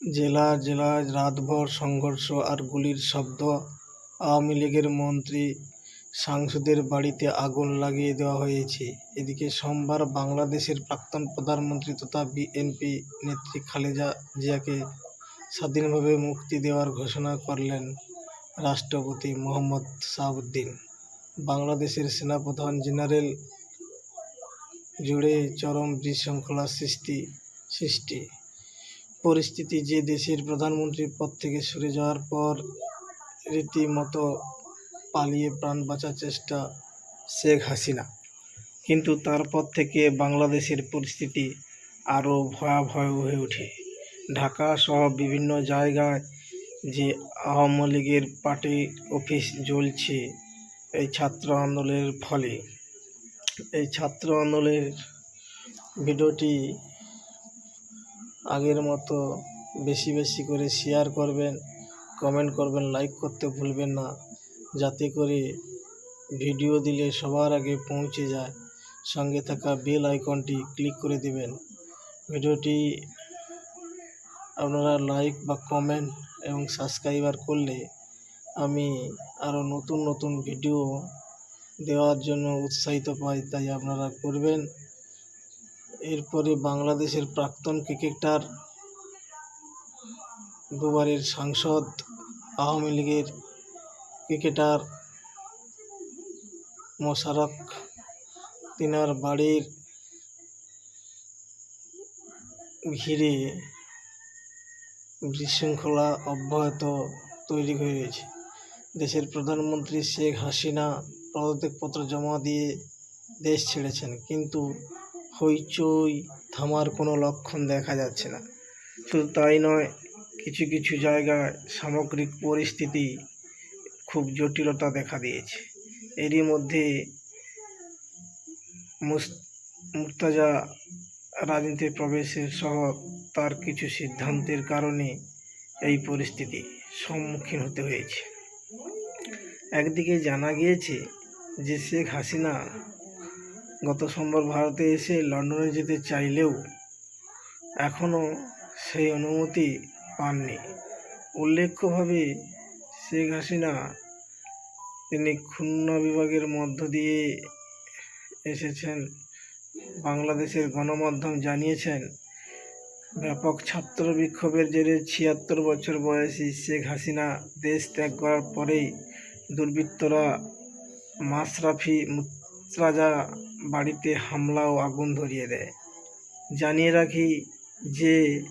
জেলা, জেলায় রাতভর সংঘর্ষ আর গুলির শব্দ। আওয়ামী লীগের মন্ত্রী সাংসদের বাড়িতে আগুন লাগিয়ে দেওয়া হয়েছে। এদিকে সোমবার বাংলাদেশের প্রাক্তন প্রধানমন্ত্রী তথা বিএনপি নেত্রী খালেদা জিয়াকে স্বাধীনভাবে মুক্তি দেওয়ার ঘোষণা করলেন রাষ্ট্রপতি মোহাম্মদ শাহাবুদ্দিন বাংলাদেশের সেনাপ্রধান জেনারেল জুড়ে চরম বিশৃঙ্খলা সৃষ্টি সৃষ্টি। পরিস্থিতি যে দেশের প্রধানমন্ত্রীর পদ থেকে সরে যাওয়ার পর রীতিমতো পালিয়ে প্রাণ বাঁচার চেষ্টা শেখ হাসিনা। কিন্তু তারপর থেকে বাংলাদেশের পরিস্থিতি আরও ভয়াবহ হয়ে ওঠে। ঢাকা সহ বিভিন্ন জায়গায় যে আওয়ামী লীগের পার্টি অফিস জ্বলছে, এই ছাত্র আন্দোলনের ফলে। এই ছাত্র আন্দোলনের ভিডিওটি আগের মতো বেশি বেশি করে শেয়ার করবেন কমেন্ট করবেন লাইক করতে ভুলবেন না। যাতে করে ভিডিও দিলে সবার আগে পৌঁছে যায়। সঙ্গে থাকা বেল আইকনটি ক্লিক করে দিবেন। ভিডিওটি আপনারা লাইক বা কমেন্ট এবং সাবস্ক্রাইবার করলে আমি আরও নতুন নতুন ভিডিও দেওয়ার জন্য উৎসাহিত পাই, তাই আপনারা করবেন। এরপরে বাংলাদেশের প্রাক্তন ক্রিকেটার দুবারের সাংসদ, আওয়ামী লীগের ক্রিকেটার মোশারক তিনার বাড়ির ঘিরে বিশৃঙ্খলা অব্যাহত তৈরি হয়ে রয়েছে দেশের প্রধানমন্ত্রী শেখ হাসিনা পদত্যাগপত্র জমা দিয়ে দেশ ছেড়েছেন, কিন্তু হইচই, থামার কোনো লক্ষণ দেখা যাচ্ছে না। শুধু তাই নয়, কিছু কিছু জায়গায় সামগ্রিক পরিস্থিতি খুব জটিলতা দেখা দিয়েছে। এরই মধ্যে মুস- মুর্তাজা রাজনীতিতে প্রবেশের সহ তার কিছু সিদ্ধান্তের কারণে এই পরিস্থিতি সম্মুখীন হতে হয়েছে। একদিকে জানা গিয়েছে যে শেখ হাসিনা গত সোমবার ভারতে এসে লন্ডনে যেতে চাইলেও এখনও সেই অনুমতি পাননি। উল্লেখ্যভাবে, শেখ হাসিনা তিনি খুলনা বিভাগের মধ্য দিয়ে এসেছেন। বাংলাদেশের গণমাধ্যম জানিয়েছেন, ব্যাপক ছাত্র বিক্ষোভের জেরে ছিয়াত্তর বছর বয়সী শেখ হাসিনা দেশ ত্যাগ করার পরেই দুর্বৃত্তরা মাশরাফি মুত্রাজা বাড়িতে হামলা ও আগুন ধরিয়ে দেয়। জানিয়ে রাখি যে,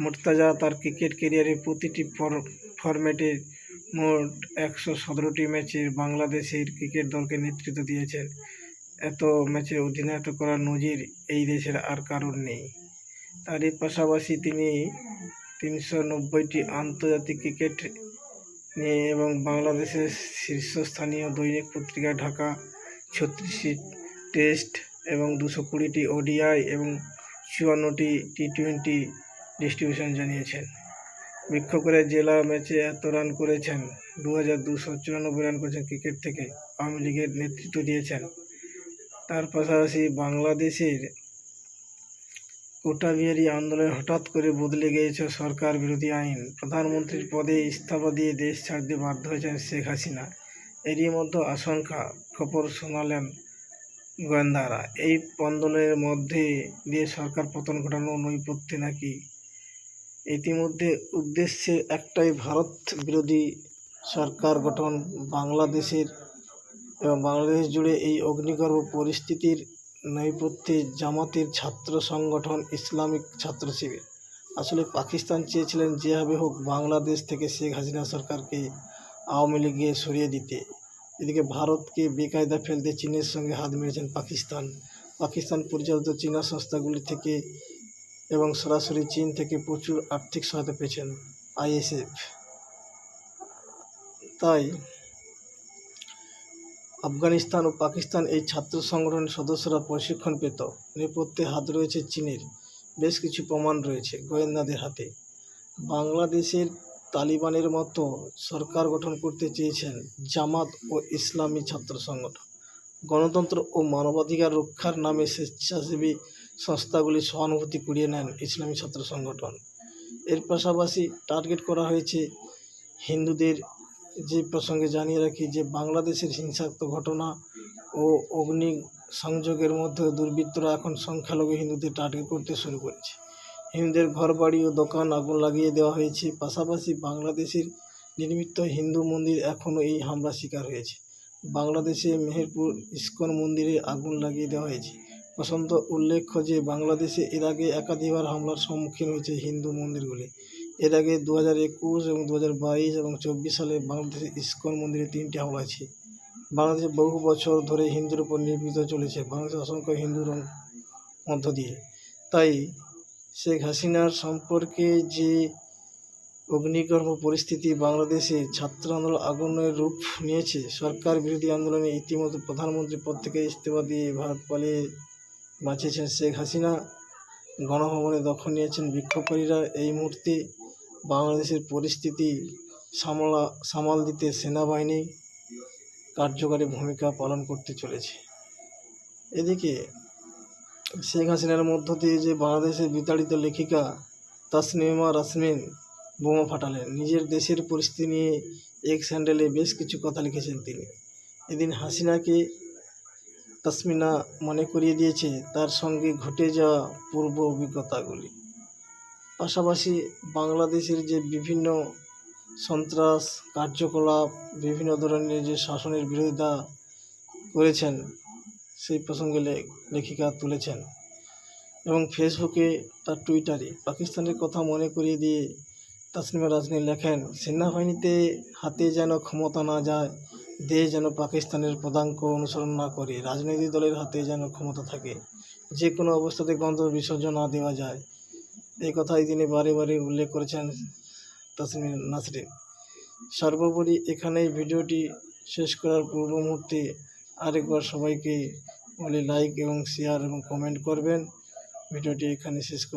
মুর্তাজা তার ক্রিকেট ক্যারিয়ারে প্রতিটি ফর- ফরম্যাটে মোট একশো সতেরোটি ম্যাচে বাংলাদেশের ক্রিকেট দলকে নেতৃত্ব দিয়েছেন। এত ম্যাচে অধিনায়কত্ব করার নজির এই দেশের আর কারোর নেই। তারই পাশাপাশি তিনি তিনশো নব্বইটি আন্তর্জাতিক ক্রিকেট নিয়ে এবং বাংলাদেশের শীর্ষস্থানীয় দৈনিক পত্রিকা ঢাকা ছত্রিশটি টেস্ট এবং দুশো কুড়িটি ওডিআই এবং চুয়ান্নটি টি টোয়েন্টি ডিস্ট্রিবিউশন জানিয়েছেন। বিক্ষোভ করে জেলা ম্যাচে এত রান করেছেন দু হাজার দুশো চুরানব্বই রান করেছেন ক্রিকেট থেকে, আওয়ামী লীগের নেতৃত্ব দিয়েছেন। তার পাশাপাশি বাংলাদেশের কোটা বিহারি আন্দোলন হঠাৎ করে বদলে গিয়েছে সরকার বিরোধী আইন। প্রধানমন্ত্রীর পদে ইস্তফা দিয়ে দেশ ছাড়তে বাধ্য হয়েছেন শেখ হাসিনা। এরই মধ্যে আশঙ্কা খবর শোনালেন গোয়েন্দারা। এই পন্দনের মধ্যে দিয়ে সরকার পতন ঘটানো নৈপথ্যে নাকি? ইতিমধ্যে উদ্দেশ্যে একটাই ভারত বিরোধী সরকার গঠন বাংলাদেশের এবং বাংলাদেশ জুড়ে এই অগ্নিগর্ভ পরিস্থিতির নৈপথ্যে জামাতের ছাত্র সংগঠন ইসলামিক ছাত্র শিবির। আসলে পাকিস্তান চেয়েছিলেন যেভাবে হোক বাংলাদেশ থেকে শেখ হাসিনা সরকারকে আওয়ামী লীগে সরিয়ে দিতে। এদিকে ভারতকে বেকায়দা ফেলতে চীনের সঙ্গে হাত মেরেছেন পাকিস্তান। পাকিস্তান পরিচালিত চীনা সংস্থাগুলি থেকে এবং সরাসরি চীন থেকে প্রচুর আর্থিক সহায়তা পেয়েছেন আইএসএফ। তাই আফগানিস্তান ও পাকিস্তান এই ছাত্র সংগঠনের সদস্যরা প্রশিক্ষণ পেত। নেপথ্যে হাত রয়েছে চীনের। বেশ কিছু প্রমাণ রয়েছে গোয়েন্দাদের হাতে। বাংলাদেশের তালিবানের মতো সরকার গঠন করতে চেয়েছেন জামাত ও ইসলামী ছাত্র সংগঠন। গণতন্ত্র ও মানবাধিকার রক্ষার নামে স্বেচ্ছাসেবী সংস্থাগুলি সহানুভূতি কুড়িয়ে নেন ইসলামী ছাত্র সংগঠন। এর পাশাপাশি টার্গেট করা হয়েছে হিন্দুদের যে প্রসঙ্গে জানিয়ে রাখি যে, বাংলাদেশের হিংসাত্মক ঘটনা ও অগ্নি সংযোগের মধ্যে দুর্বৃত্তরা এখন সংখ্যালঘু হিন্দুদের টার্গেট করতে শুরু করেছে। হিন্দুদের ঘরবাড়ি ও দোকান আগুন লাগিয়ে দেওয়া হয়েছে। পাশাপাশি বাংলাদেশের নির্মিত হিন্দু মন্দির এখনও এই হামলা শিকার হয়েছে। বাংলাদেশে মেহেরপুর ইস্কন মন্দিরে আগুন লাগিয়ে দেওয়া হয়েছে। প্রশান্ত উল্লেখ্য যে, বাংলাদেশে এর আগে একাধিকবার হামলার সম্মুখীন হয়েছে হিন্দু মন্দিরগুলি। এর আগে দু হাজার একুশ এবং দু হাজার বাইশ এবং চব্বিশ সালে বাংলাদেশে ইস্কন মন্দিরে তিনটি হামলা আছে বাংলাদেশে বহু বছর ধরে হিন্দুর উপর নির্মিত চলেছে। বাংলাদেশের অসংখ্য হিন্দুর মধ্য দিয়ে। তাই শেখ হাসিনার সম্পর্কে যে অগ্নিকর্ম পরিস্থিতি বাংলাদেশে ছাত্র আন্দোলন আগুনের রূপ নিয়েছে, সরকার বিরোধী আন্দোলনে ইতিমধ্যে প্রধানমন্ত্রী পদ থেকে ইস্তফা দিয়ে ভারত পালিয়ে বাঁচিয়েছেন শেখ হাসিনা। গণভবনে দখল নিয়েছেন বিক্ষোভকারীরা। এই মুহূর্তে বাংলাদেশের পরিস্থিতি সামলা, সামাল দিতে সেনাবাহিনী কার্যকারী ভূমিকা পালন করতে চলেছে। এদিকে শেখ হাসিনার মধ্য দিয়ে যে বাংলাদেশের বিতাড়িত লেখিকা তাসনিমা রাসমিন বোমা ফাটালেন, নিজের দেশের পরিস্থিতি নিয়ে এক স্যান্ডেলে বেশ কিছু কথা লিখেছেন তিনি। এদিন হাসিনাকে তাসমিনা মনে করিয়ে দিয়েছে, তার সঙ্গে ঘটে যাওয়া পূর্ব অভিজ্ঞতাগুলি। পাশাপাশি বাংলাদেশের যে বিভিন্ন সন্ত্রাস কার্যকলাপ, বিভিন্ন ধরনের যে শাসনের বিরোধিতা করেছেন সেই প্রসঙ্গে লেখিকা তুলেছেন এবং ফেসবুকে তার টুইটারে পাকিস্তানের কথা মনে করিয়ে দিয়ে তাসনিমা রাজনী লেখেন সেনাবাহিনীতে হাতে যেন ক্ষমতা না যায়, দেশ যেন পাকিস্তানের পদাঙ্ক অনুসরণ না করে, রাজনৈতিক দলের হাতে যেন ক্ষমতা থাকে, যে কোনো অবস্থাতে গন্তব্য বিসর্জন না দেওয়া যায়। এই কথাই তিনি বারে বারে উল্লেখ করেছেন তাসমির নাসরিন। সর্বোপরি এখানেই ভিডিওটি শেষ করার পূর্ব মুহূর্তে আরেকবার সবাইকে বলে লাইক এবং শেয়ার এবং কমেন্ট করবেন। ভিডিওটি এখানে শেষ করলাম।